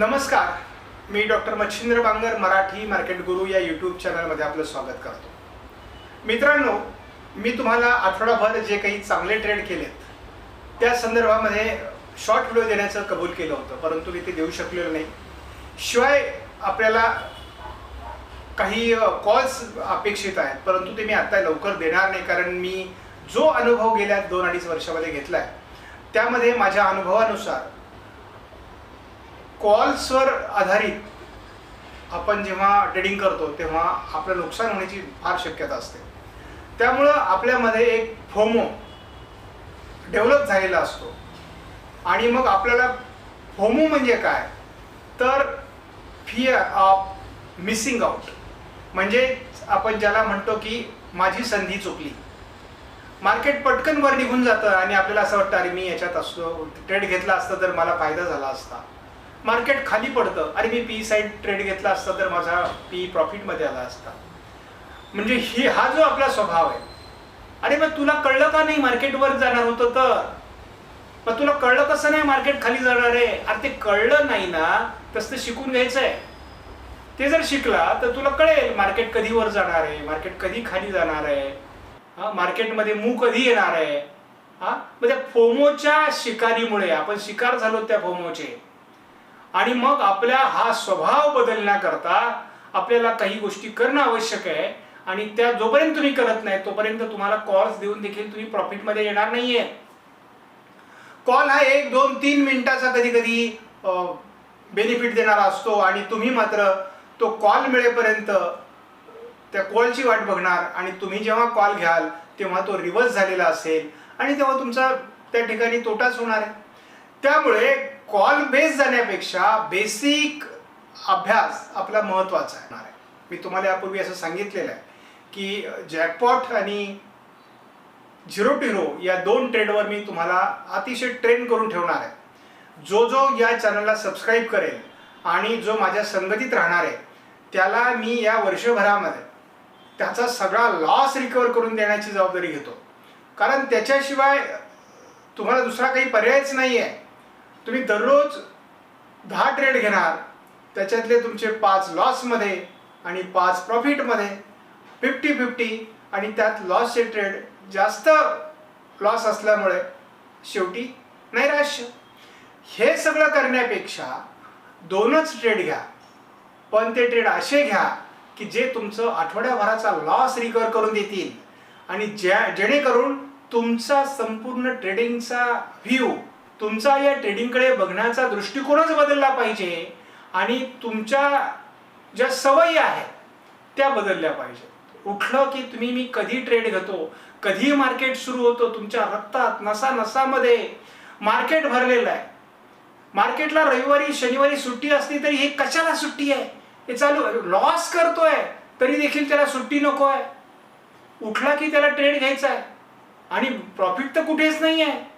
नमस्कार. मी doctor Machhindra Bangar Marathi market गुरु या यूट्यूब चॅनलमध्ये आपलं स्वागत करतो. मित्रांनो मी तुम्हाला आठवडाभर जे काही चांगले ट्रेड केलेत त्या संदर्भामध्ये शॉर्ट व्हिडिओ देण्याचं कबूल केलं होतं परंतु मी ते देऊ शकलेलो नाही. शिवाय आपल्याला काही कॉल्स अपेक्षित आहेत परंतु ते मी आत्ता लवकर देणार नाही कारण मी जो अनुभव गेल्या दोन अडीच वर्षामध्ये घेतला आहे त्यामध्ये माझ्या अनुभवानुसार कॉल्सवर आधारित आपण जेव्हा ट्रेडिंग करतो तेव्हा आपलं नुकसान होण्याची फार शक्यता असते. त्यामुळं आपल्यामध्ये एक फोमो डेव्हलप झालेला असतो. आणि मग आपल्याला फोमो म्हणजे काय? तर फिअर ऑफ मिसिंग आउट म्हणजे आपण ज्याला म्हणतो की माझी संधी चुकली. मार्केट पटकन वर निघून जातं आणि आपल्याला असं वाटतं अरे मी याच्यात असतो ट्रेड घेतला असता तर मला फायदा झाला असता. मार्केट खाली पडतं. अरे मी पी साईड ट्रेड घेतला असता तर माझा पी प्रॉफिटमध्ये आला असता. म्हणजे ही हा जो आपला स्वभाव आहे. अरे मग तुला कळलं का नाही मार्केटवर जाणार होतं तर? मग तुला कळलं कसं नाही मार्केट खाली जाणार आहे? अरे ते कळलं नाही ना तसं शिकून घ्यायचं आहे ते जर शिकला तर तुला कळेल मार्केट कधी वर जाणार आहे मार्केट कधी खाली जाणार आहे. हा मार्केटमध्ये मू कधी येणार आहे? हा मग त्या फोमोच्या शिकारीमुळे आपण शिकार झालो त्या फोमोचे. आणि मग आपल्या हा स्वभाव बदलण्याकरता आपल्याला काही गोष्टी करणं आवश्यक आहे. आणि त्या जोपर्यंत तुम्ही करत नाही तोपर्यंत तुम्हाला कॉल्स देऊन देखील तुम्ही प्रॉफिटमध्ये येणार नाहीये. कॉल हा एक दोन तीन मिनिटाचा कधी कधी बेनिफिट देणारा असतो आणि तुम्ही मात्र तो कॉल मिळेपर्यंत त्या कॉलची वाट बघणार आणि तुम्ही जेव्हा कॉल घ्याल तेव्हा तो रिव्हर्स झालेला असेल आणि तेव्हा तुमचा त्या ठिकाणी तोटाच होणार आहे. त्यामुळे कॉल बेस जाण्यापेक्षा बेसिक अभ्यास आपला महत्त्वाचा आहे. मी तुम्हाला यापूर्वी असं सांगितलेलं आहे की जॅकपॉट आणि झिरो टू हिरो या दोन ट्रेडवर मी तुम्हाला अतिशय ट्रेन करून ठेवणार आहे. जो जो या चॅनलला सबस्क्राईब करेल आणि जो माझ्या संगतीत राहणार आहे त्याला मी या वर्षभरामध्ये त्याचा सगळा लॉस रिकवर करून देण्याची जबाबदारी घेतो. कारण त्याच्याशिवाय तुम्हाला दुसरा काही पर्यायच नाही आहे तुम्ही दररोज दहा ट्रेड घेणार त्याच्यातले तुमचे पाच लॉसमध्ये आणि पाच प्रॉफिटमध्ये फिफ्टी फिफ्टी आणि त्यात लॉसचे ट्रेड जास्त लॉस असल्यामुळे शेवटी नैराश्य हे सगळं करण्यापेक्षा दोनच ट्रेड घ्या. पण ते ट्रेड असे घ्या की जे तुमचं आठवड्याभराचा लॉस रिकवर करून देतील आणि ज्या जेणेकरून तुमचा संपूर्ण ट्रेडिंगचा व्ह्यू तुमचा या ट्रेडिंगकडे बघण्याचा दृष्टिकोनच बदलला पाहिजे आणि तुमच्या ज्या सवयी आहेत त्या बदलल्या पाहिजेत उठलं की तुम्ही मी कधी ट्रेड घेतो कधी मार्केट सुरू होतो तुमच्या रक्तात नसा नसामध्ये मार्केट भरलेलं आहे. मार्केटला रविवारी शनिवारी सुट्टी असली तरी हे कशाला सुट्टी आहे? हे चालू लॉस करतोय तरी देखील त्याला सुट्टी नको आहे उठला की त्याला ट्रेड घ्यायचा आहे. आणि प्रॉफिट तर कुठेच नाही आहे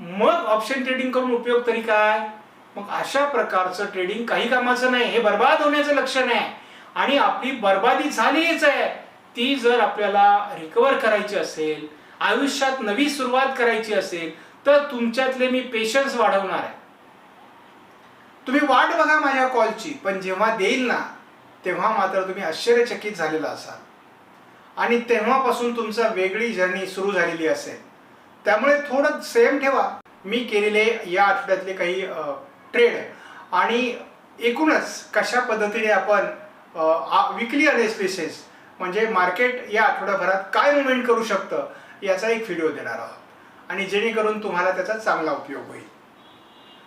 मग ऑप्शन ट्रेडिंग करून उपयोग तरी काय? मग अशा प्रकारचं ट्रेडिंग काही कामाचं नाही. हे बर्बाद होण्याचं लक्षण आहे. आणि आपली बर्बादी झालीच आहे. ती जर आपल्याला रिकवर करायची असेल आयुष्यात नवी सुरुवात करायची असेल तर तुमच्यातले मी पेशन्स वाढवणार आहे. तुम्ही वाट बघा माझ्या कॉलची पण जेव्हा देईल ना तेव्हा मात्र तुम्ही आश्चर्यचकित झालेला असाल. आणि तेव्हापासून तुमचा वेगळी जर्नी सुरू झालेली असेल. त्यामुळे थोडं सेम ठेवा. मी केलेले या आठवड्यातले काही ट्रेड आणि एकूणच कशा पद्धतीने आपण विकली अनालिसिस म्हणजे मार्केट या आठवड्याभरात काय मुवमेंट करू शकतं याचा एक व्हिडिओ देणार आहोत. आणि जेणेकरून तुम्हाला त्याचा चांगला उपयोग होईल.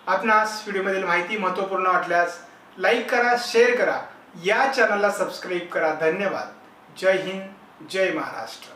आपणास व्हिडिओमधील माहिती महत्त्वपूर्ण वाटल्यास लाईक करा शेअर करा. या चॅनलला सबस्क्राईब करा. धन्यवाद. जय हिंद. जय महाराष्ट्र.